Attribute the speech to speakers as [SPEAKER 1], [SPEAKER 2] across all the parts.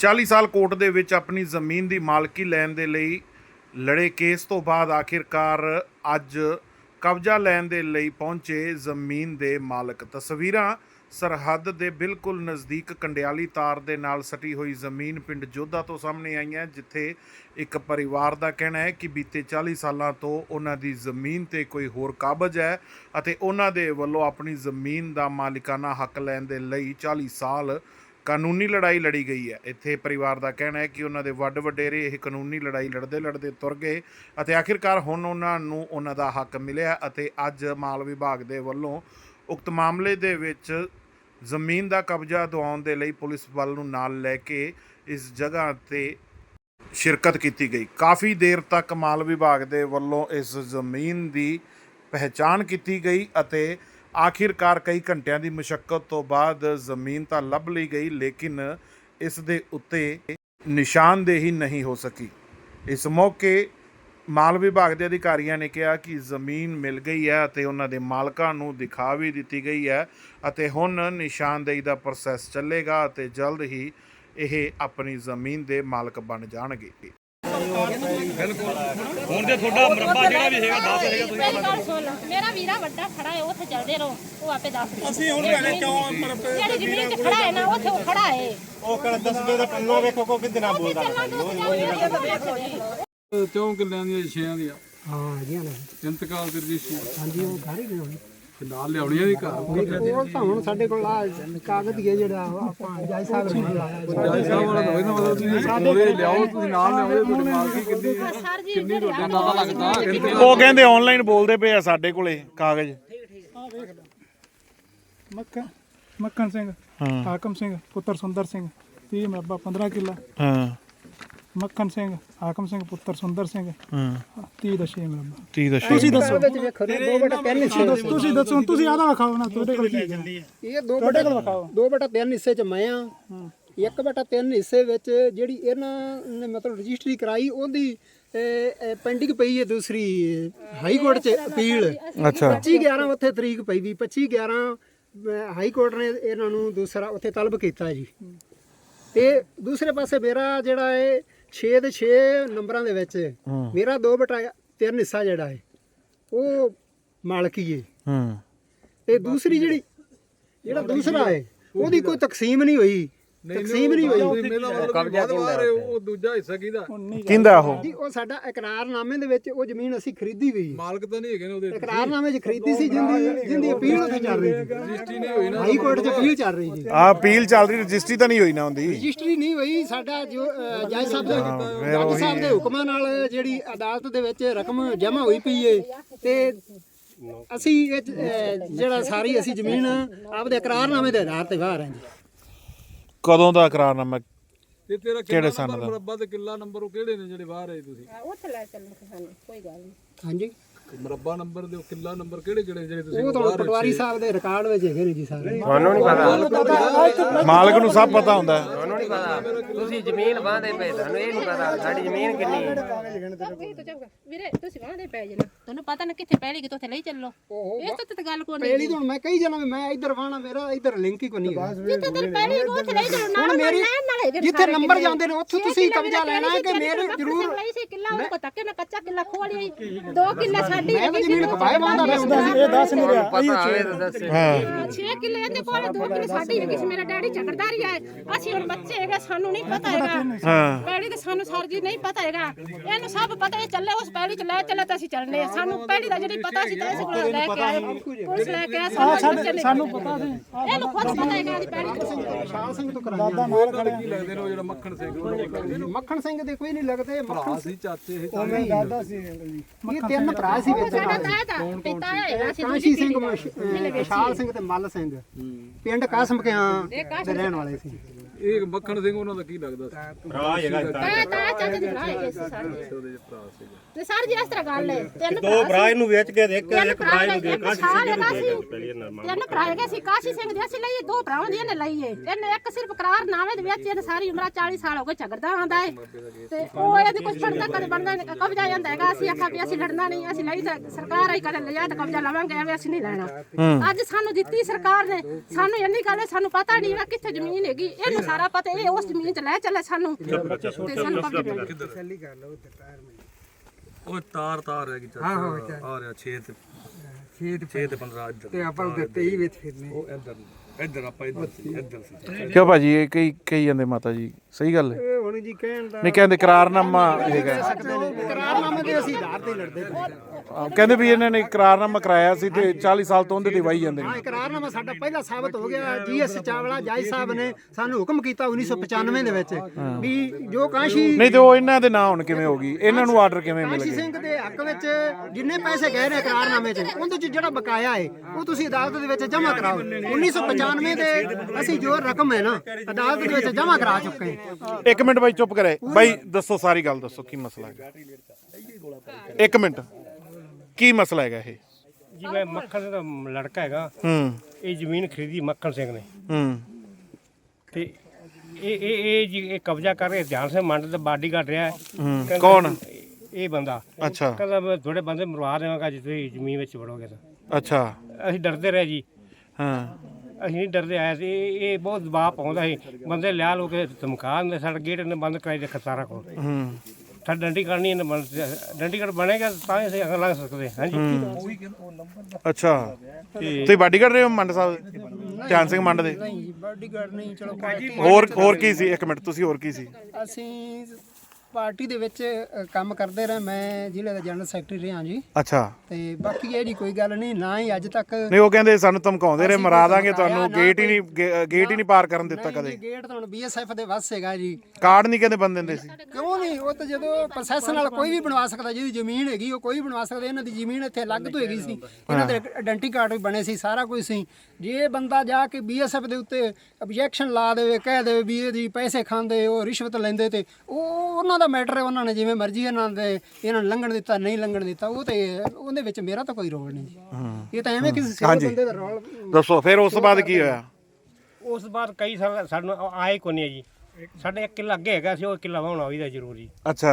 [SPEAKER 1] 40 ਸਾਲ ਕੋਰਟ ਦੇ ਵਿੱਚ ਆਪਣੀ ਜ਼ਮੀਨ ਦੀ ਮਾਲਕੀ ਲੈਣ ਦੇ ਲਈ ਲੜੇ ਕੇਸ ਤੋਂ ਬਾਅਦ ਆਖਿਰਕਾਰ ਅੱਜ ਕਬਜ਼ਾ ਲੈਣ ਦੇ ਲਈ ਪਹੁੰਚੇ ਜ਼ਮੀਨ ਦੇ ਮਾਲਕ। ਤਸਵੀਰਾਂ ਸਰਹੱਦ ਦੇ ਬਿਲਕੁਲ ਨਜ਼ਦੀਕ ਕੰਡਿਆਲੀ ਤਾਰ ਦੇ ਨਾਲ ਸਟੀ ਹੋਈ ਜ਼ਮੀਨ ਪਿੰਡ ਜੋਧਾ ਤੋਂ ਸਾਹਮਣੇ ਆਈਆਂ, ਜਿੱਥੇ ਇੱਕ ਪਰਿਵਾਰ ਦਾ ਕਹਿਣਾ ਹੈ ਕਿ ਬੀਤੇ 40 ਸਾਲਾਂ ਤੋਂ ਉਹਨਾਂ ਦੀ ਜ਼ਮੀਨ ਤੇ ਕੋਈ ਹੋਰ ਕਾਬਜ਼ ਹੈ ਅਤੇ ਉਹਨਾਂ ਦੇ ਵੱਲੋਂ ਆਪਣੀ ਜ਼ਮੀਨ ਦਾ ਮਾਲਿਕਾਨਾ ਹੱਕ ਲੈਣ ਦੇ ਲਈ 40 ਸਾਲ ਕਾਨੂੰਨੀ ਲੜਾਈ ਲੜੀ ਗਈ ਹੈ। ਇੱਥੇ ਪਰਿਵਾਰ ਦਾ ਕਹਿਣਾ ਹੈ ਕਿ ਉਹਨਾਂ ਦੇ ਵੱਡ ਵਡੇਰੇ ਇਹ ਕਾਨੂੰਨੀ ਲੜਾਈ ਲੜਦੇ ਲੜਦੇ ਤੁਰ ਗਏ ਅਤੇ ਆਖਿਰਕਾਰ ਹੁਣ ਉਹਨਾਂ ਨੂੰ ਉਹਨਾਂ ਦਾ ਹੱਕ ਮਿਲਿਆ ਅਤੇ ਅੱਜ ਮਾਲ ਵਿਭਾਗ ਦੇ ਵੱਲੋਂ ਉਕਤ ਮਾਮਲੇ ਦੇ ਵਿੱਚ ਜ਼ਮੀਨ ਦਾ ਕਬਜ਼ਾ ਦਿਵਾਉਣ ਦੇ ਲਈ ਪੁਲਿਸ ਬਲ ਨੂੰ ਨਾਲ ਲੈ ਕੇ ਇਸ ਜਗ੍ਹਾ ਤੇ ਸ਼ਿਰਕਤ ਕੀਤੀ ਗਈ। ਕਾਫੀ ਦੇਰ ਤੱਕ ਮਾਲ ਵਿਭਾਗ ਦੇ ਵੱਲੋਂ ਇਸ ਜ਼ਮੀਨ ਦੀ ਪਹਿਚਾਣ ਕੀਤੀ ਗਈ ਅਤੇ ਆਖਿਰਕਾਰ ਕਈ ਘੰਟਿਆਂ ਦੀ ਮੁਸ਼ਕਲ ਤੋਂ ਬਾਅਦ ਜ਼ਮੀਨ ਤਾਂ ਲੱਭ ਲਈ ਗਈ, ਲੇਕਿਨ ਇਸ ਦੇ ਉੱਤੇ ਨਿਸ਼ਾਨਦੇਹੀ ਨਹੀਂ ਹੋ ਸਕੀ। ਇਸ ਮੌਕੇ ਮਾਲ ਵਿਭਾਗ ਦੇ ਅਧਿਕਾਰੀਆਂ ਨੇ ਕਿਹਾ ਕਿ ਜ਼ਮੀਨ ਮਿਲ ਗਈ ਹੈ ਅਤੇ ਉਹਨਾਂ ਦੇ ਮਾਲਕਾਂ ਨੂੰ ਦਿਖਾ ਵੀ ਦਿੱਤੀ ਗਈ ਹੈ ਅਤੇ ਹੁਣ ਨਿਸ਼ਾਨਦੇਹੀ ਦਾ ਪ੍ਰੋਸੈਸ ਚੱਲੇਗਾ ਅਤੇ ਜਲਦ ਹੀ ਇਹ ਆਪਣੀ ਜ਼ਮੀਨ ਦੇ ਮਾਲਕ ਬਣ ਜਾਣਗੇ।
[SPEAKER 2] ਹੁਣ ਤੇ ਤੁਹਾਡਾ ਮਰੱਬਾ ਜਿਹੜਾ ਵੀ ਹੈਗਾ 10 ਹੈਗਾ ਤੁਸੀਂ
[SPEAKER 3] ਮੇਰੀ ਗੱਲ ਸੁਣ। ਮੇਰਾ ਵੀਰਾ ਵੱਡਾ ਖੜਾ ਹੈ ਉੱਥੇ ਚੱਲਦੇ ਰਹੋ। ਉਹ ਆਪੇ ਦੱਸ ਦੇ
[SPEAKER 4] ਅਸੀਂ ਹੁਣ ਭੈਣੇ ਕਿਉਂ ਮਰਪੇ
[SPEAKER 3] ਜਿਹੜੀ ਜ਼ਮੀਨ 'ਚ ਖੜਾ ਹੈ ਨਾ ਉੱਥੇ ਉਹ ਖੜਾ ਹੈ।
[SPEAKER 4] ਉਹ ਕਰ ਦਸਵੇਂ ਦਾ ਪੰਨੋ ਵੇਖੋ ਕੋ ਕਿੰਨੇ ਨਾ ਬੋਲਦਾ
[SPEAKER 5] ਚੌਂ ਕਿੱਲਿਆਂ ਦੀਆਂ ਛੇਆਂ ਦੀਆਂ?
[SPEAKER 6] ਹਾਂ ਨੇ।
[SPEAKER 5] ਇੰਤਕਾਲ ਦੀ ਰਜਿਸਟਰੀ
[SPEAKER 6] ਹਾਂਜੀ ਉਹ ਘਰ ਹੀ ਗਏ ਹੋਣੇ।
[SPEAKER 5] ਨਾਲ ਲਿਆਉਣੀਆਂ ਵੀ ਘਰ।
[SPEAKER 6] ਉਹ ਤਾਂ ਹੁਣ ਸਾਡੇ ਕੋਲ ਆ ਕਾਗਜ਼ ਹੀ ਹੈ ਜਿਹੜਾ ਆਪਾਂ ਜਾਇ ਸਾਹਿਬ ਨੇ ਲਾਇਆ।
[SPEAKER 5] ਜਾਈ ਸਾਹਿਬ ਵਾਲਾ ਤਾਂ ਇਹਦਾ ਮਤਲਬ ਤੁਸੀਂ ਹੋਰੇ ਲਿਆਓ ਤੁਸੀਂ ਨਾਲ ਲਿਆਓ ਤੁਹਾਡੀ ਕਿੰਨੀ ਹੈ
[SPEAKER 3] ਸਰ ਜੀ
[SPEAKER 5] ਕਿੰਨੀ ਤੁਹਾਡੇ ਅੰਦਾਜ਼ਾ ਲੱਗਦਾ ਕਿੰਨੀ
[SPEAKER 1] ਉਹ ਕਹਿੰਦੇ ਆਨਲਾਈਨ ਬੋਲਦੇ ਪਏ ਆ ਸਾਡੇ ਕੋਲੇ ਕਾਗਜ਼।
[SPEAKER 7] ਮੱਕਨ ਮੱਕਨ ਸਿੰਘ
[SPEAKER 1] ਹਾਂ।
[SPEAKER 7] ਹਾਕਮ ਸਿੰਘ ਪੁੱਤਰ ਸੁੰਦਰ ਸਿੰਘ 30 ਮਰਬਾ 15 ਕਿੱਲਾ।
[SPEAKER 1] ਹਾਂ।
[SPEAKER 7] ਮੱਕਨ ਸਿੰਘ ਹਾਕਮ ਸਿੰਘ ਪੁੱਤਰ ਸੁੰਦਰ ਸਿੰਘ।
[SPEAKER 1] ਹਾਂ।
[SPEAKER 7] 30 ਦਾ 6 ਮਰਬਾ
[SPEAKER 1] ਤੀ ਦੱਸੋ
[SPEAKER 7] ਤੁਸੀਂ ਦੱਸੋ
[SPEAKER 6] ਵਿੱਚ ਵੇਖੋ ਨਾ, ਦੋ ਬਟਾ ਤਿੰਨ ਹਿੱਸੇ
[SPEAKER 7] ਤੁਸੀਂ ਤੁਸੀਂ ਦੱਸੋ ਤੁਸੀਂ ਆਦਾ ਵਿਖਾਓ ਨਾ ਤੁਹਾਡੇ ਕੋਲ ਕੀ ਹੈ
[SPEAKER 6] ਇਹ ਦੋ ਬਟਾ ਦੋ ਬਟਾ ਤਿੰਨ ਹਿੱਸੇ ਚ ਮੈਂ ਆ। ਇੱਕ ਬਟਾ ਤਿੰਨ ਹਿੱਸੇ ਵਿੱਚ ਜਿਹੜੀ ਇਹਨਾਂ ਨੇ ਮਤਲਬ ਰਜਿਸਟਰੀ ਕਰਾਈ ਉਹਦੀ ਪੈਂਡਿੰਗ ਪਈ ਹੈ ਦੂਸਰੀ ਹਾਈ ਕੋਰਟ ਚ ਅਪੀਲ।
[SPEAKER 1] ਅੱਛਾ।
[SPEAKER 6] 25 11 ਉੱਥੇ ਤਰੀਕ ਪਈ ਵੀ 25 11 ਅਹ, ਹਾਈ ਕੋਰਟ ਨੇ ਇਹਨਾਂ ਨੂੰ ਦੂਸਰਾ ਉੱਥੇ ਤਲਬ ਕੀਤਾ ਜੀ। ਤੇ ਦੂਸਰੇ ਪਾਸੇ ਮੇਰਾ ਜਿਹੜਾ ਹੈ 6 ਦੇ 6 ਨੰਬਰਾਂ ਦੇ ਵਿੱਚ ਮੇਰਾ 2 ਬਟਾ ਤਿੰਨ ਹਿੱਸਾ ਜਿਹੜਾ ਹੈ ਉਹ ਮਾਲਕੀ ਹੈ।
[SPEAKER 1] ਹੂੰ।
[SPEAKER 6] ਤੇ ਦੂਸਰੀ ਜਿਹੜੀ ਜਿਹੜਾ ਦੂਸਰਾ ਹੈ ਉਹਦੀ ਕੋਈ ਤਕਸੀਮ ਨਹੀਂ ਹੋਈ। ਤਕਸੀਮ ਨਹੀਂ ਹੋਈ।
[SPEAKER 5] ਮੇਰਾ ਮਤਲਬ ਬਾਹਰ ਉਹ ਦੂਜਾ ਹਿੱਸਾ ਕਿਹਦਾ?
[SPEAKER 1] ਕਿੰਦਾ ਉਹ?
[SPEAKER 6] ਜੀ ਉਹ ਸਾਡਾ ਇਕਰਾਰਨਾਮੇ ਦੇ ਵਿੱਚ ਉਹ ਜ਼ਮੀਨ ਅਸੀਂ ਖਰੀਦੀ ਹੋਈ ਹੈ
[SPEAKER 5] ਮਾਲਕ ਤਾਂ ਨਹੀਂ ਹੈਗੇ ਨੇ ਉਹਦੇ
[SPEAKER 6] ਇਕਰਾਰਨਾਮੇ 'ਚ ਖਰੀਦੀ ਸੀ ਜਿੰਦੀ ਜਿੰਦੀ ਅਪੀਲ ਉੱਥੇ ਚੱਲ ਰਹੀ ਸੀ।
[SPEAKER 5] ਰਜਿਸਟਰੀ ਨਹੀਂ ਹੋਈ ਨਾ
[SPEAKER 6] ਹਾਈ ਕੋਰਟ 'ਚ ਅਪੀਲ ਚੱਲ ਰਹੀ ਸੀ।
[SPEAKER 1] ਆ ਅਪੀਲ ਚੱਲ ਰਹੀ ਰਜਿਸਟਰੀ ਤਾਂ ਨਹੀਂ ਹੋਈ ਨਾ ਹੁੰਦੀ
[SPEAKER 6] ਰਜਿਸਟਰੀ ਨਹੀਂ ਹੋਈ ਸਾਡਾ ਜੋ ਜੱਜ ਸਾਹਿਬ ਦੇ ਜੱਜ ਸਾਹਿਬ ਦੇ ਹੁਕਮਾਂ ਨਾਲ ਜਿਹੜੀ ਅਦਾਲਤ ਦੇ ਵਿੱਚ ਰਕਮ ਜਮ੍ਹਾਂ ਹੋਈ ਪਈ ਏ। ਤੇ ਅਸੀਂ ਇਹ ਜਿਹੜਾ ਸਾਰੀ ਅਸੀਂ ਜ਼ਮੀਨ ਆਪਦੇ ਇਕਰਾਰਨਾਮੇ ਦੇ ਆਧਾਰ ਤੇ ਬਾਹਰ ਹਾਂ ਜੀ।
[SPEAKER 1] ਕਦੋਂ ਦਾ ਇਕਰਾਰਨਾਮਾ
[SPEAKER 5] ਤੇ ਤੇਰਾ
[SPEAKER 1] ਕਿਹੜੇ ਸਨ
[SPEAKER 5] ਨੰਬਰ
[SPEAKER 1] ਦਾ?
[SPEAKER 5] ਮੁਰੱਬਾ ਤੇ ਕਿੱਲਾ ਨੰਬਰ ਉਹ ਕਿਹੜੇ ਨੇ ਜਿਹੜੇ ਬਾਹਰ ਆਏ ਤੁਸੀਂ?
[SPEAKER 3] ਉੱਥੇ ਲੈ ਚੱਲੋ ਸਾਨੂੰ ਕੋਈ ਗੱਲ ਨਹੀਂ।
[SPEAKER 6] ਹਾਂਜੀ।
[SPEAKER 5] ਮੁਰੱਬਾ ਨੰਬਰ ਦੇ ਕਿੱਲਾ ਨੰਬਰ ਕਿਹੜੇ ਕਿਹੜੇ ਜਿਹੜੇ ਤੁਸੀਂ
[SPEAKER 6] ਉਹ ਤਾਂ ਪਟਵਾਰੀ ਸਾਹਿਬ ਦੇ ਰਿਕਾਰਡ ਵਿੱਚ ਹੈਗੇ ਨੇ ਜੀ ਸਾਰੇ।
[SPEAKER 1] ਮਾਲਕ ਨੂੰ ਸਭ ਪਤਾ ਹੁੰਦਾ ਹੈ।
[SPEAKER 8] ਤੁਹਾਨੂੰ ਨਹੀਂ ਪਤਾ। ਤੁਸੀਂ ਜ਼ਮੀਨ ਵਾਂਦੇ ਪਏ ਤੁਹਾਨੂੰ ਇਹ ਨਹੀਂ ਪਤਾ ਸਾਡੀ ਜ਼ਮੀਨ ਕਿੰਨੀ ਹੈ।
[SPEAKER 3] ਤਾਂ ਵੀਰੇ ਤੁਸੀਂ ਵਾਂਦੇ ਪੈ ਜਣਾ ਤੁਹਾਨੂੰ ਪਤਾ ਨਾ ਕਿੱਥੇ ਪੈਲੀ ਕਿ ਉੱਥੇ ਲਈ ਚੱਲੋ। ਇਹ ਤਾਂ ਤੇ ਗੱਲ ਕੋਈ
[SPEAKER 6] ਪਹਿਲੀ ਤਾਂ ਮੈਂ ਕਹੀ ਜਾਣਾ ਵੀ ਮੈਂ ਇੱਧਰ ਵਾਣਾ ਮੇਰਾ ਇੱਧਰ ਲਿੰਕ ਹੀ ਕੋਈ ਨਹੀਂ ਹੈਗਾ।
[SPEAKER 3] ਜਿੱਥੇ ਤੇਰੀ ਪੈਲੀ ਨੂੰ ਉੱਥੇ ਲਈ ਚੱਲੋ ਨਾਲ
[SPEAKER 6] ਮੇਰੀ ਜਿੱਥੇ ਨੰਬਰ। ਜਾਂਦੇ ਨੇ ਉੱਥੋਂ ਤੁਸੀਂ ਕਬਜ਼ਾ ਲੈਣਾ ਹੈ ਕਿ ਮੇਰੇ ਜ਼ਰੂਰ
[SPEAKER 3] ਲਈ ਸੀ ਕਿੱਲਾ ਉਹ ਧੱਕੇ ਨਾਲ ਕੱਚਾ ਕਿੱਲਾ ਖੋਲ ਲਈ ਦੋ ਕਿੱਲੇ ਸਾਡੀ
[SPEAKER 6] ਮੈਂ ਤਾਂ ਜ਼ਮੀਨ ਖਵਾਏ ਬੰਦਾ ਮੈਂ ਹੁੰਦਾ ਸੀ
[SPEAKER 7] ਇਹ ਦੱਸ ਨਹੀਂ ਰਿਹਾ।
[SPEAKER 8] ਪਤਾ ਹੋਵੇ ਤਾਂ ਦੱਸੇ
[SPEAKER 1] ਹਾਂ
[SPEAKER 3] 6 ਕਿੱਲੇ ਇਹਦੇ ਕੋਲ ਦੋ ਕਿੱਲੇ ਸਾਡੀ ਹੈਗੀ ਸੀ ਮੇਰਾ ਡੈਡੀ ਝਗੜਦਾਰੀ ਹੈ। ਅਸੀਂ ਹੁਣ ਬੱਚੇ ਹੈਗੇ ਸਾਨੂੰ ਨਹੀਂ ਪਤਾ ਹੈਗਾ।
[SPEAKER 1] ਹਾਂ।
[SPEAKER 3] ਪੈੜੀ ਤੇ ਸਾਨੂੰ ਸਰ ਜੀ ਨਹੀਂ ਪਤਾ ਹੈਗਾ। ਇਹਨੂੰ ਸਭ ਪਤਾ ਇਹ ਚੱਲੇ ਉਸ ਪੈੜੀ ਚ ਲੈ ਚੱਲੇ ਤਾਂ ਅਸੀਂ ਚੱਲਨੇ ਆ ਸਾਨੂੰ ਪੈੜੀ ਦਾ ਜਿਹੜੀ ਪਤਾ ਸੀ ਤਾਂ ਇਸ ਕੋਲ ਲੈ ਕੇ ਆਏ। ਪੁਲਿਸ ਲੈ ਕੇ ਆਏ ਸਾਨੂੰ
[SPEAKER 7] ਪਤਾ ਸੀ।
[SPEAKER 3] ਇਹਨੂੰ ਖੁਦ ਪਤਾ ਹੈਗਾ ਇਹਦੀ ਪੈੜੀ ਚ।
[SPEAKER 6] ਸ਼ਾਲ ਸਿੰਘ ਤੋਂ ਕਰਾਇਆ
[SPEAKER 5] ਕੀ ਲੱਗਦੇ ਨੇ ਉਹ ਜਿਹੜਾ ਮੱਖਣ ਸਿੰਘ
[SPEAKER 6] ਮੱਖਣ ਸਿੰਘ ਦੇ ਕੋਈ ਨਹੀਂ ਲੱਗਦੇ ਮੱਖਣ
[SPEAKER 5] ਸੀ ਚਾਚੇ ਇਹ
[SPEAKER 7] ਦਾਦਾ ਸੀ।
[SPEAKER 6] ਇਹ ਤਿੰਨ ਭਰਾ ਸੀ ਵਿੱਚ
[SPEAKER 3] ਸਾਡਾ ਤਾਇਆ ਦਾ ਪਿਤਾ ਹੈਗਾ ਸੀ
[SPEAKER 6] ਕਾਸ਼ੀ ਸਿੰਘ ਵਿਸ਼ਾਲ ਸਿੰਘ ਤੇ ਮੱਲ ਸਿੰਘ। ਪਿੰਡ ਕਾਸਮ ਕੇ ਦੇ ਰਹਿਣ ਵਾਲੇ ਸੀ।
[SPEAKER 5] ਇਹ ਮੱਖਣ ਸਿੰਘ ਉਹਨਾਂ ਦਾ ਕੀ ਲੱਗਦਾ ਸੀ?
[SPEAKER 3] ਤਾਇਆ ਤਾਇਆ ਚਾਚੇ ਦੇ ਭਰਾ ਹੈਗੇ ਸੀ ਸਾਡੇ। ਤੇ ਸਰ ਜੀ ਇਸ ਤਰ੍ਹਾਂ ਗੱਲ ਹੈ ਤਿੰਨ
[SPEAKER 4] ਦੋ ਭਰਾ ਇਹਨੂੰ ਵੇਚ ਕੇ ਦੇ ਇੱਕ
[SPEAKER 3] ਤਿੰਨ
[SPEAKER 4] ਇੱਕ
[SPEAKER 3] ਭਰਾ
[SPEAKER 4] ਇਹਨੂੰ ਦੇ ਕਾਸ਼ੀ ਸਿੰਘ ਨੂੰ ਪਹਿਲੀ ਨਾ
[SPEAKER 3] ਤਿੰਨ ਭਰਾ ਹੈਗੇ ਸੀ। ਕਾਸ਼ੀ ਸਿੰਘ ਦੇ ਅਸੀਂ ਲਈਏ ਦੋ ਭਰਾਵਾਂ ਦੀ ਇਹਨੇ ਲਈ ਏ ਇਹਨੇ ਇੱਕ ਸਿਰਫ ਕਰਾਰ ਨਾਵੇਂ ਦੇ ਵਿੱਚ ਇਹਨੇ ਸਾਰੀ ਉਮਰ 40 ਸਾਲ ਹੋ ਗਏ ਝਗੜਦਾ ਆਂਦਾ ਏ। ਤੇ ਉਹ ਇਹਦੇ ਕੁਝ ਬਣਦਾ ਕਦੇ ਬਣਦਾ ਨਹੀਂ ਕਬਜ਼ਾ ਜਾਂਦਾ ਹੈਗਾ। ਅਸੀਂ ਆਖਿਆ ਵੀ ਅਸੀਂ ਲੜਨਾ ਨਹੀਂ ਅਸੀਂ ਲਈ ਤਾਂ ਸਰਕਾਰ ਆਈ ਕਦੇ ਲਿਆ ਤਾਂ ਕਬਜ਼ਾ ਲਵਾਂਗੇ ਐਵੇਂ ਅਸੀਂ ਨਹੀਂ ਲੈਣਾ। ਅੱਜ ਸਾਨੂੰ ਦਿੱਤੀ ਸਰਕਾਰ ਨੇ ਸਾਨੂੰ ਇੰਨੀ ਗੱਲ ਹੈ ਸਾਨੂੰ ਪਤਾ ਨਹੀਂ ਹੈਗਾ ਕਿੱਥੇ ਜ਼ਮੀਨ ਹੈਗੀ। ਇਹਨੂੰ ਸਾਰਾ ਪਤਾ ਇਹ ਉਸ ਜ਼ਮੀਨ 'ਚ ਲੈ ਚੱਲੇ ਸਾਨੂੰ। ਤੇ ਸਾਨੂੰ ਕਬਜ਼ੇ ਪੈ ਗਏ।
[SPEAKER 2] ਉਹ ਤਾਰ ਤਾਰ ਹੈਗੀ ਚਾਚਾ। ਆ ਰਿਹਾ 6 ਤੇ 6 ਤੇ 15 ਇੱਧਰ। ਤੇ ਆਪਾਂ ਉਧਰ 23 ਵਿੱਚ ਫਿਰਨੇ। ਉਹ ਇੱਧਰ ਇੱਧਰ ਆਪਾਂ ਇੱਧਰ ਸੀ ਇੱਧਰ ਸੀ।
[SPEAKER 1] ਕਿਉਂ ਭਾਜੀ ਇਹ ਕਈ ਕਈ ਜਾਂਦੇ ਮਾਤਾ ਜੀ। ਸਹੀ ਗੱਲ ਹੈ।
[SPEAKER 6] ਇਹ ਹੁਣ ਜੀ ਕਹਿਣ ਦਾ
[SPEAKER 1] ਨਹੀਂ ਕਹਿੰਦੇ ਕਰਾਰਨਾਮਾ ਹੈਗਾ।
[SPEAKER 6] ਕਰਾਰਨਾਮੇ ਦੇ ਅਸੀਂ ਆਧਾਰ ਤੇ ਲੜਦੇ ਪਏ
[SPEAKER 1] ਕਹਿੰਦੇ ਵੀ ਇਹਨਾਂ ਨੇ ਇਕਰਾਰਨਾਮਾ ਕਰਾਇਆ ਸੀ ਤੇ 40 ਸਾਲ ਤੋਂ ਉਹਦੇ ਤੇ ਵਾਈ ਜਾਂਦੇ ਨੇ।
[SPEAKER 6] ਹਾਂ ਇਕਰਾਰਨਾਮਾ ਸਾਡਾ ਪਹਿਲਾ ਸਾਬਤ ਹੋ ਗਿਆ। ਜੀਐਸ ਚਾਵਲਾ ਜਾਈ ਸਾਹਿਬ ਨੇ ਸਾਨੂੰ ਹੁਕਮ ਕੀਤਾ 1995 ਦੇ ਵਿੱਚ ਵੀ ਜੋ ਕਾਸ਼ੀ
[SPEAKER 1] ਨਹੀਂ ਤੇ ਉਹ ਇਹਨਾਂ ਦੇ ਨਾਂ ਹੁਣ ਕਿਵੇਂ ਹੋ ਗਈ? ਇਹਨਾਂ ਨੂੰ ਆਰਡਰ ਕਿਵੇਂ ਮਿਲ
[SPEAKER 6] ਕਾਸ਼ੀ
[SPEAKER 1] ਗਏ?
[SPEAKER 6] ਸਿੰਘ ਦੇ ਹੱਕ ਵਿੱਚ ਜਿੰਨੇ ਪੈਸੇ ਗਏ ਨੇ ਇਕਰਾਰਨਾਮੇ 'ਚ ਉਹਦੇ 'ਚ ਜਿਹੜਾ ਬਕਾਇਆ ਹੈ ਉਹ ਤੁਸੀਂ ਅਦਾਲਤ ਦੇ ਵਿੱਚ ਜਮ੍ਹਾਂ ਕਰਾਓ। 1995 ਦੇ ਅਸੀਂ ਜੋ ਰਕਮ ਹੈ ਨਾ ਅਦਾਲਤ ਦੇ ਵਿੱਚ ਜਮ੍ਹਾਂ ਕਰਾ ਚੁੱਕੇ ਹਾਂ।
[SPEAKER 1] ਇੱਕ ਮਿੰਟ ਬਾਈ ਚੁੱਪ ਕਰੇ। ਬਾਈ ਦੱਸੋ ਸਾਰੀ ਗੱਲ ਦੱਸੋ ਕੀ ਮਸਲਾ ਹੈ ਇੱਕ ਮਿੰਟ। ਕੀ ਮਸਲਾ ਹੈਗਾ ਇਹ?
[SPEAKER 8] ਜੀ ਮੈਂ ਮੱਖਣ ਦਾ ਲੜਕਾ ਹੈਗਾ।
[SPEAKER 1] ਹੂੰ।
[SPEAKER 8] ਇਹ ਜ਼ਮੀਨ ਖਰੀਦੀ ਮੱਖਣ ਸਿੰਘ ਨੇ।
[SPEAKER 1] ਹੂੰ।
[SPEAKER 8] ਤੇ ਇਹ ਇਹ ਇਹ ਜੀ ਇਹ ਕਬਜ਼ਾ ਕਰ ਰਿਹਾ ਧਿਆਨ ਸਿੰਘ ਮੰਡ ਦਾ ਬਾਡੀਗਾਰਡ ਰਿਹਾ। ਹੈ।
[SPEAKER 1] ਹੂੰ ਕੌਣ?
[SPEAKER 8] ਇਹ ਬੰਦਾ।
[SPEAKER 1] ਅੱਛਾ।
[SPEAKER 8] ਕਹਿੰਦਾ ਮੈਂ ਥੋੜੇ ਬੰਦੇ ਮਰਵਾ ਦੇਵਾਂਗਾ ਜੇ ਤੁਸੀਂ ਜ਼ਮੀਨ ਵਿੱਚ ਵੜੋਗੇ ਤਾਂ।
[SPEAKER 1] ਅੱਛਾ।
[SPEAKER 8] ਅਸੀਂ ਡਰਦੇ ਰਹੇ ਜੀ।
[SPEAKER 1] ਹਾਂ।
[SPEAKER 8] ਅਸੀਂ ਨਹੀਂ ਡਰਦੇ ਆਏ ਸੀ। ਇਹ ਬਹੁਤ ਦਬਾਅ ਪਾਉਂਦਾ ਸੀ। ਬੰਦੇ ਲਿਆ ਲੋ ਕੇ ਧਮਕਾ ਦਿੰਦੇ ਸਾਡਾ ਗੇਟ ਨੇ ਬੰਦ ਕਰਾਈ ਰੱਖਿਆ ਸਾਰਾ ਕੋਲ
[SPEAKER 1] ਹੂੰ।
[SPEAKER 8] ਸਾਡੀ ਡੰਡੀ ਕਰਨੀ ਇਹਨੇ ਬੰਦ ਡੰਡੀ ਕਰ ਬਣੇਗਾ ਤਾਂ ਹੀ ਅਸੀਂ ਅਗਰ ਲੰਘ ਸਕਦੇ ਹਾਂ ਹਾਂਜੀ।
[SPEAKER 1] ਅੱਛਾ। ਤੁਸੀਂ ਬਾਡੀਗਾਰਡ ਰਹੇ ਹੋ ਮੰਡ ਸਾਹਿਬ? ਧਿਆਨ ਸਿੰਘ ਮੰਡ ਦੇ?
[SPEAKER 6] ਨਹੀਂ ਬਾਡੀਗਾਰਡ ਨਹੀਂ ਚਲੋ
[SPEAKER 1] ਹੋਰ ਹੋਰ ਕੀ ਸੀ? ਇੱਕ ਮਿੰਟ ਤੁਸੀਂ ਹੋਰ ਕੀ ਸੀ?
[SPEAKER 6] ਅਸੀਂ ਪਾਰਟੀ ਦੇ ਵਿੱਚ ਅ, ਕੰਮ ਕਰਦੇ ਰਹੇ। ਮੈਂ ਜ਼ਿਲ੍ਹੇ ਦਾ ਜਨਰਲ ਸੈਕਟਰੀ ਰਿਹਾ ਜੀ।
[SPEAKER 1] ਅੱਛਾ।
[SPEAKER 6] ਤੇ ਬਾਕੀ ਇਹਦੀ ਕੋਈ ਗੱਲ ਨਹੀਂ ਨਾ ਹੀ ਅੱਜ ਤੱਕ
[SPEAKER 1] ਨਹੀਂ ਉਹ ਕਹਿੰਦੇ ਸਾਨੂੰ ਧਮਕਾਉਂਦੇ ਰਹੇ ਮਰਾ ਦਾਂਗੇ ਤੁਹਾਨੂੰ ਗੇਟ ਹੀ ਨਹੀਂ ਗੇ- ਗੇਟ ਹੀ ਨਹੀਂ ਪਾਰ ਕਰਨ ਦਿੱਤਾ ਕਦੇ।
[SPEAKER 6] ਨਹੀਂ, ਗੇਟ ਤੁਹਾਨੂੰ ਬੀਐਸਐਫ ਦੇ ਵੱਸ ਹੈਗਾ ਜੀ।
[SPEAKER 1] ਕਾਰਡ ਨਹੀਂ ਕਹਿੰਦੇ ਬੰਦ ਦਿੰਦੇ ਸੀ।
[SPEAKER 6] ਕਿਉਂ ਨਹੀਂ? ਉਹ ਤਾਂ ਜਦੋਂ ਪ੍ਰੋਸੈਸ ਨਾਲ ਕੋਈ ਵੀ ਬਣਵਾ ਸਕਦਾ ਜਿਹਦੀ ਜ਼ਮੀਨ ਹੈਗੀ ਉਹ ਕੋਈ ਬਣਵਾ ਸਕਦਾ ਇਹਨਾਂ ਦੀ ਜ਼ਮੀਨ ਇੱਥੇ ਅਲੱਗ ਤੋਂ ਹੈਗੀ ਸੀ। ਇਹਨਾਂ ਦੇ ਆਇਡੈਂਟੀ ਕਾਰਡ ਵੀ ਬਣੇ ਸੀ ਸਾਰਾ ਕੁਝ ਸੀ। ਜੇ ਇਹ ਬੰਦਾ ਜਾ ਕੇ ਬੀਐਸਐਫ ਦੇ ਉੱਤੇ ਆਬਜੈਕਸ਼ਨ ਲਾ ਦੇਵੇ ਕਹਿ ਦੇਵੇ ਵੀ ਇਹਦੀ ਪੈਸੇ ਖਾਂਦੇ ਉਹ ਰਿਸ਼ਵਤ ਲੈਂਦੇ ਤੇ ਉਹ ਉਹਨਾਂ ਦਾ ਮੈਟਰ ਹੈ ਉਹਨਾਂ ਨੇ ਜਿਵੇਂ ਮਰਜ਼ੀ ਇਹਨਾਂ ਦੇ ਇਹਨਾਂ ਨੂੰ ਲੰਘਣ ਦਿੱਤਾ ਨਹੀਂ ਲੰਘਣ ਦਿੱਤਾ ਉਹ ਤੇ ਉਹਦੇ ਵਿੱਚ ਮੇਰਾ ਤਾਂ ਕੋਈ ਰੋਲ ਨਹੀਂ ਜੀ। ਇਹ ਤਾਂ ਐਵੇਂ ਕਿਸੇ ਸਿਆਣੇ ਬੰਦੇ ਦਾ ਰੋਲ
[SPEAKER 1] ਦੱਸੋ ਫਿਰ ਉਸ ਤੋਂ ਬਾਅਦ ਕੀ ਹੋਇਆ
[SPEAKER 8] ਉਸ ਤੋਂ ਬਾਅਦ ਕਈ ਸਾਲ ਸਾਨੂੰ ਆਏ ਕੋਈ ਨਹੀਂ ਜੀ। ਸਾਡੇ ਇੱਕ ਕਿੱਲਾ ਅੱਗੇ ਹੈਗਾ ਸੀ ਉਹ ਕਿੱਲਾ ਵਾਹੁਣਾ ਵੀ ਦਾ ਜ਼ਰੂਰੀ।
[SPEAKER 1] ਅੱਛਾ।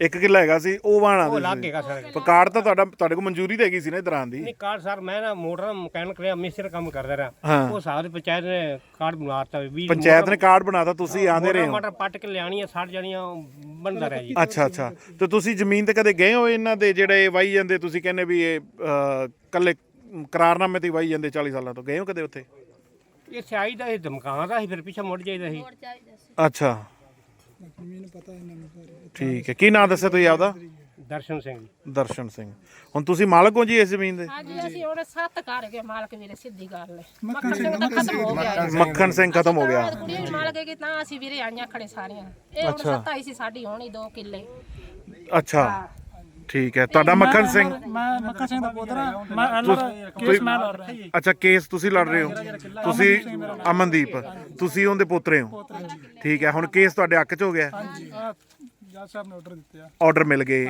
[SPEAKER 1] ਇੱਕ ਕਿੱਲਾ ਹੈਗਾ ਸੀ ਉਹ ਵਾਣਾ
[SPEAKER 8] ਉਹ
[SPEAKER 1] ਦੇ
[SPEAKER 8] ਲੱਗ ਸਾਰੇ।
[SPEAKER 1] ਕਾਰਡ ਤਾਂ ਤੁਹਾਡਾ ਤੁਹਾਡੇ ਕੋਲ ਮਨਜ਼ੂਰੀ ਤੇ ਹੈਗੀ ਸੀ ਨਾ ਇਧਰਾਂ ਦੀ।
[SPEAKER 8] ਨਹੀਂ ਕਾਰਡ ਸਰ ਮੈਂ ਨਾ ਮੋਟਰ ਮਕੈਨਿਕ ਰਿਹਾ ਮਿਸਤਰੀ ਕੰਮ ਕਰਦਾ ਰਿਹਾ।
[SPEAKER 1] ਹਾਂ।
[SPEAKER 8] ਉਹ ਦੇ ਪੰਚਾਇਤ ਨੇ ਕਾਰਡ ਬਣਾਤਾ ਵੀ
[SPEAKER 1] ਪੰਚਾਇਤ ਨੇ ਕਾਰਡ ਬਣਾਤਾ ਤੁਸੀਂ ਆਂਦੇ ਰਹੇ ਹੋ।
[SPEAKER 8] ਮਟਰ ਪੱਟ ਕੇ ਲਿਆਣੀ ਹੈ 60 ਜਣੀਆਂ ਬਣਦਾ ਰਿਹਾ ਜੀ।
[SPEAKER 1] ਅੱਛਾ ਅੱਛਾ। ਤੇ ਤੁਸੀਂ ਜ਼ਮੀਨ ਤੇ ਕਦੇ ਗਏ ਹੋ ਇਹਨਾਂ ਦੇ ਜਿਹੜੇ ਵਾਈ ਜਾਂਦੇ ਤੁਸੀਂ ਕਹਿੰਦੇ ਵੀ ਇਹ ਅਹ, ਕੱਲੇ ਕਰਾਰਨਾਮੇ ਤੇ ਹੀ ਵਾਈ ਜਾਂਦੇ 40 ਸਾਲਾਂ ਤੋਂ ਗਏ ਹੋ ਕਦੇ ਉੱਥੇ?
[SPEAKER 8] ਇਹ ਸਿਆਈ ਦਾ ਇਹ ਧਮਕਾਉਂਦਾ ਦਾ ਸੀ ਫਿਰ ਪਿੱਛੇ ਮੁੜ ਜਾਈਦਾ ਸੀ।
[SPEAKER 1] ਅੱਛਾ। ਠੀਕ ਹੈ। ਕੀ ਨਾਮ ਦੱਸਿਆ ਤੁਸੀਂ ਆਪਦਾ?
[SPEAKER 8] ਦਰਸ਼ਨ ਸਿੰਘ ਜੀ।
[SPEAKER 1] ਦਰਸ਼ਨ ਸਿੰਘ। ਹੁਣ ਤੁਸੀਂ ਮਾਲਕ ਹੋ ਜੀ ਇਸ ਜ਼ਮੀਨ ਦੇ?
[SPEAKER 3] ਹਾਂਜੀ ਅਸੀਂ ਹੁਣ ਸੱਤ ਕਰ ਗਏ ਮਾਲਕ ਵੀਰੇ ਸਿੱਧੀ ਗੱਲ ਹੈ। ਮੱਖਣ ਸਿੰਘ ਤਾਂ ਖਤਮ ਹੋ ਗਿਆ ਜੀ।
[SPEAKER 1] ਮੱਖਣ ਸਿੰਘ ਖਤਮ ਹੋ ਗਿਆ।
[SPEAKER 3] ਕੁੜੀ ਵੀ ਮਾਲਕ ਹੈਗੀ ਤਾਂ ਅਸੀਂ ਵੀਰੇ ਆਈਆਂ ਖੜੇ ਸਾਰੀਆਂ। ਇਹ ਹੁਣ ਸੱਤ ਆਈ ਸੀ ਸਾਡੀ ਹੋਣੀ 2 ਕਿੱਲੇ।
[SPEAKER 1] ਅੱਛਾ। ਠੀਕ ਹੈ। ਤੁਹਾਡਾ ਮੱਖਣ ਸਿੰਘ
[SPEAKER 7] ਮੈਂ ਮੱਕਾ ਸਿੰਘ ਦਾ ਪੁੱਤਰਾ। ਮੈਂ ਐਲਆਰ ਕੇਸ ਮੈਂ ਲੜ ਰਿਹਾ ਜੀ।
[SPEAKER 1] ਅੱਛਾ ਕੇਸ ਤੁਸੀਂ ਲੜ ਰਹੇ ਹੋ। ਤੁਸੀਂ ਅਮਨਦੀਪ ਤੁਸੀਂ ਉਹਦੇ ਪੋਤਰੇ ਹੋ। ਠੀਕ ਹੈ ਹੁਣ ਕੇਸ ਤੁਹਾਡੇ ਹੱਕ 'ਚ ਹੋ ਗਿਆ।
[SPEAKER 7] ਹਾਂਜੀ ਆਹ ਜੱਜ ਸਾਹਿਬ ਨੇ ਆਰਡਰ ਦਿੱਤੇ ਆ।
[SPEAKER 1] ਆਰਡਰ ਮਿਲ ਗਏ।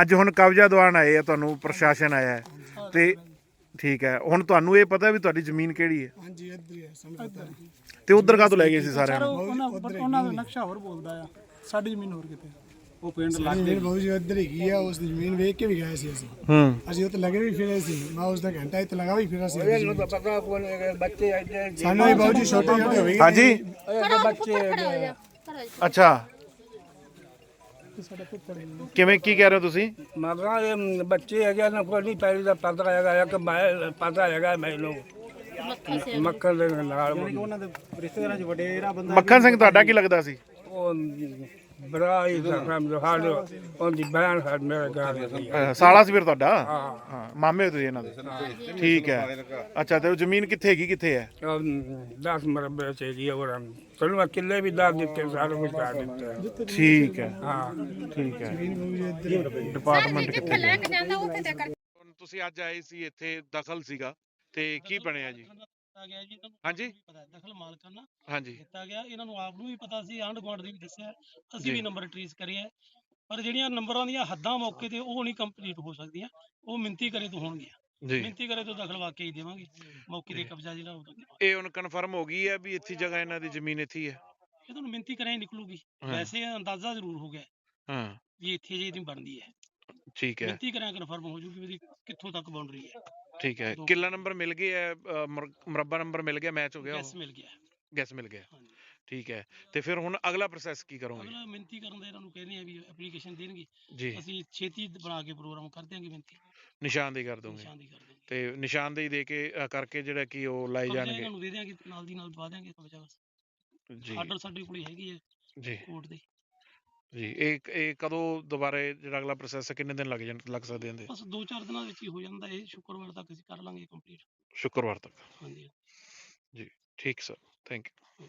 [SPEAKER 1] ਅੱਜ ਹੁਣ ਕਬਜ਼ਾ ਦਿਵਾਉਣ ਆਏ ਆ ਤੁਹਾਨੂੰ ਪ੍ਰਸ਼ਾਸਨ ਆਇਆ ਹੈ। ਤੇ ਠੀਕ ਹੈ ਹੁਣ ਤੁਹਾਨੂੰ ਇਹ ਪਤਾ ਵੀ ਤੁਹਾਡੀ ਜ਼ਮੀਨ ਕਿਹੜੀ ਹੈ।
[SPEAKER 7] ਹਾਂਜੀ ਇੱਧਰ ਹੀ ਹੈ ਸਮਝ
[SPEAKER 1] ਤੇ ਉਧਰ ਕਾਹਤੋਂ ਲੈ ਗਏ ਸੀ ਸਾਰਿਆਂ
[SPEAKER 7] ਸਰ
[SPEAKER 1] ਨੂੰ
[SPEAKER 7] ਉਹਨਾਂ ਉਹਨਾਂ ਦਾ ਨਕਸ਼ਾ ਹੋਰ ਬੋਲਦਾ ਆ। ਸਾਡੀ ਜ਼ਮੀਨ ਹੋਰ ਕਿਤੇ
[SPEAKER 5] ਉਹ ਪਿੰਡ ਲੱਗ
[SPEAKER 9] ਜ਼ਮੀਨ ਬਹੁਤ ਜੀ ਇੱਧਰ ਹੈਗੀ ਆ ਉਸ ਦੀ ਜ਼ਮੀਨ ਵੇਖ ਕੇ ਵੀ ਗਏ ਸੀ ਅਸੀਂ।
[SPEAKER 1] ਹੂੰ।
[SPEAKER 9] ਅਸੀਂ ਉੱਥੇ ਲੱਗੇ ਵੀ ਫਿਰੇ ਸੀ। ਮੈਂ ਉਸ ਦਾ ਘੰਟਾ ਇੱਥੇ ਲਗਾ ਵੀ ਫਿਰਾ ਸੀ। ਸਾਨੂੰ ਵੀ ਬਹੁਤ ਜੀ ਛੋਟੇ ਛੋਟੇ ਹੋਏ
[SPEAKER 1] ਹਾਂਜੀ।
[SPEAKER 3] ਬੱਚੇ
[SPEAKER 1] ਅੱਛਾ। ਕਿਵੇਂ ਕੀ ਕਹਿ ਰਹੇ ਹੋ ਤੁਸੀਂ?
[SPEAKER 10] ਮਗਰਾਂ ਇਹ ਬੱਚੇ ਹੈਗੇ ਨਾ ਕੋਈ ਨਹੀਂ ਪੈਰੀ ਦਾ ਪਤਾ ਹੈਗਾ ਕਿ ਮੈਂ ਪਤਾ ਹੈਗਾ ਮੈਨੂੰ ਮੱਖਣ ਦੇ ਨਾਲ
[SPEAKER 4] ਉਹਨਾਂ ਦੇ ਰਿਸ਼ਤੇਦਾਰਾਂ 'ਚ ਵਡੇਰਾ ਬੰਦਾ
[SPEAKER 1] ਮੱਖਣ ਸਿੰਘ ਤੁਹਾਡਾ ਕੀ ਲੱਗਦਾ ਸੀ?
[SPEAKER 10] ਉਹ ਬੜਾ ਹੀ ਕੰਮ ਹਾਲ ਉਹਦੀ ਬਹਿਣ ਸਾਡ ਮੇਰੇ ਘਰ ਦੀ
[SPEAKER 1] ਅਹ ਸਾਲਾ ਸੀ ਫਿਰ ਤੁਹਾਡਾ? ਹਾਂ। ਮਾਮੇ ਹੋ ਤੁਸੀਂ ਇਹਨਾਂ ਦੇ? ਠੀਕ ਹੈ। ਅੱਛਾ ਤੇ ਉਹ ਜ਼ਮੀਨ ਕਿੱਥੇ ਹੈਗੀ ਕਿੱਥੇ ਹੈ?
[SPEAKER 10] 10 ਮਰਬੇ ਚਾਹੀਦੀ ਹੈ ਉਹ ਚਲੋ ਮੈਂ ਕਿੱਲੇ ਵੀ ਦੱਸ ਦਿੱਤੇ ਸਾਰੇ ਕੁਝ ਕਰ ਦਿੱਤਾ।
[SPEAKER 1] ਠੀਕ ਹੈ।
[SPEAKER 10] ਹਾਂ।
[SPEAKER 1] ਠੀਕ ਹੈ। ਡਿਪਾਰਟਮੈਂਟ ਕਿੱਥੇ
[SPEAKER 3] ਲੈ ਕੇ ਜਾਂਦਾ ਉੱਥੇ ਤੇ ਕਰ
[SPEAKER 1] ਤੁਸੀਂ ਅੱਜ ਆਏ ਸੀ ਇੱਥੇ ਦਖਲ ਸੀਗਾ ਤੇ ਕੀ ਬਣਿਆ ਜੀ?
[SPEAKER 2] ਦਿੱਤਾ ਗਿਆ ਜੀ ਇਹਨਾਂ ਨੂੰ
[SPEAKER 1] ਹਾਂਜੀ
[SPEAKER 2] ਪਤਾ ਦਖਲ ਮਾਲਕਾਂ ਨਾਲ
[SPEAKER 1] ਹਾਂਜੀ।
[SPEAKER 2] ਦਿੱਤਾ ਗਿਆ। ਇਹਨਾਂ ਨੂੰ ਆਪ ਨੂੰ ਵੀ ਪਤਾ ਸੀ ਆਂਢ ਗੁਆਂਢ ਦੀ ਵੀ ਦੱਸਿਆ। ਅਸੀਂ ਵੀ ਨੰਬਰ ਟ੍ਰੇਸ ਕਰਿਆ ਪਰ ਜਿਹੜੀਆਂ ਨੰਬਰਾਂ ਦੀਆਂ ਹੱਦਾਂ ਮੌਕੇ ਤੇ ਉਹ ਨਹੀਂ ਕੰਪਲੀਟ ਹੋ ਸਕਦੀਆਂ ਉਹ ਮਿੰਤੀ ਕਰੇ ਤੋਂ ਹੋਣਗੀਆਂ।
[SPEAKER 1] ਜੀ।
[SPEAKER 2] ਮਿੰਤੀ ਕਰੇ ਤੋਂ ਦਖਲ ਵਾਕਈ ਹੀ ਦੇਵਾਂਗੇ। ਮੌਕੇ ਤੇ ਕਬਜ਼ਾ ਜਿਹੜਾ ਉਹ
[SPEAKER 1] ਇਹ ਹੁਣ ਕਨਫਰਮ ਹੋ ਗਈ ਹੈ ਵੀ ਇੱਥੇ ਜਗ੍ਹਾ ਇਹਨਾਂ ਦੀ ਜ਼ਮੀਨ ਇੱਥੇ ਹੀ ਹੈ।
[SPEAKER 2] ਇਹ ਤੁਹਾਨੂੰ ਮਿੰਤੀ ਕਰੇ ਹੀ ਨਿਕਲੂਗੀ। ਵੈਸੇ ਅੰਦਾਜ਼ਾ ਜ਼ਰੂਰ ਹੋ ਗਿਆ
[SPEAKER 1] ਹਾਂ
[SPEAKER 2] ਵੀ ਇੱਥੇ ਜੇ ਇਹਦੀ ਬਣਦੀ ਹੈ।
[SPEAKER 1] ਠੀਕ ਹੈ।
[SPEAKER 2] ਮਿੰਤੀ ਕਰਿਆ ਕਨਫਰਮ ਹੋ ਜੂਗੀ ਵੀ ਕਿੱਥੋਂ ਤੱਕ ਬਾਉਂਡਰੀ ਹੈ।
[SPEAKER 1] ਠੀਕ ਹੈ ਕਿੱਲਾ ਨੰਬਰ ਮਿਲ ਗਿਆ ਹੈ ਮੁਰੱਬਾ ਨੰਬਰ ਮਿਲ ਗਿਆ ਮੈਚ ਹੋ ਗਿਆ
[SPEAKER 2] ਗੈਸ ਮਿਲ ਗਿਆ।
[SPEAKER 1] ਗੈਸ ਮਿਲ ਗਿਆ।
[SPEAKER 2] ਹਾਂਜੀ।
[SPEAKER 1] ਠੀਕ ਹੈ ਤੇ ਫਿਰ ਹੁਣ ਅਗਲਾ ਪ੍ਰੋਸੈਸ ਕੀ ਕਰੋਗੇ?
[SPEAKER 2] ਅਗਲਾ ਮਿਹਨਤੀ ਕਰਨ ਦਾ ਇਹਨਾਂ ਨੂੰ ਕਹਿੰਦੇ ਆ ਵੀ ਐਪਲੀਕੇਸ਼ਨ ਦੇਣਗੇ।
[SPEAKER 1] ਜੀ।
[SPEAKER 2] ਅਸੀਂ ਛੇਤੀ ਬਣਾ ਕੇ ਪ੍ਰੋਗਰਾਮ ਕਰ ਦਿਆਂਗੇ ਮਿਹਨਤੀ
[SPEAKER 1] ਨਿਸ਼ਾਨਦੇਹੀ ਕਰ ਦੋਗੇ।
[SPEAKER 2] ਨਿਸ਼ਾਨ ਦੀ ਕਰ ਦਿਆਂਗੇ
[SPEAKER 1] ਤੇ ਨਿਸ਼ਾਨਦੇਹੀ ਦੇ ਕੇ ਅ, ਕਰਕੇ ਜਿਹੜਾ ਕਿ ਉਹ ਲਾਏ
[SPEAKER 2] ਕਬਜ਼ਾ
[SPEAKER 1] ਜਾਣਗੇ।
[SPEAKER 2] ਇਹਨਾਂ ਨੂੰ ਦੇ ਦਿਆਂਗੇ ਨਾਲ ਦੀ ਨਾਲ ਪਾ ਦਿਆਂਗੇ ਕਬਜ਼ਾ
[SPEAKER 1] ਜੀ।
[SPEAKER 2] ਆਰਡਰ ਸਾਡੇ ਕੋਲ ਹੈਗੀ ਹੈ
[SPEAKER 1] ਜੀ।
[SPEAKER 2] ਕੋਰਟ ਦੇ।
[SPEAKER 1] ਜੀ ਇਹ ਇਹ ਕਦੋਂ ਦੁਬਾਰੇ ਜਿਹੜਾ ਅਗਲਾ ਪ੍ਰੋਸੈਸ ਕਿੰਨੇ ਦਿਨ ਲੱਗ ਜਾਣ ਲੱਗ ਸਕਦੇ ਹੁੰਦੇ
[SPEAKER 2] ਬਸ 2-4 ਦਿਨਾਂ ਵਿੱਚ ਹੀ ਹੋ ਜਾਂਦਾ ਇਹ ਸ਼ੁੱਕਰਵਾਰ ਤੱਕ ਅਸੀਂ ਕਰ ਲਾਂਗੇ ਕੰਪਲੀਟ
[SPEAKER 1] ਸ਼ੁੱਕਰਵਾਰ ਤੱਕ।
[SPEAKER 2] ਹਾਂਜੀ।
[SPEAKER 1] ਠੀਕ ਸਰ ਥੈਂਕ ਯੂ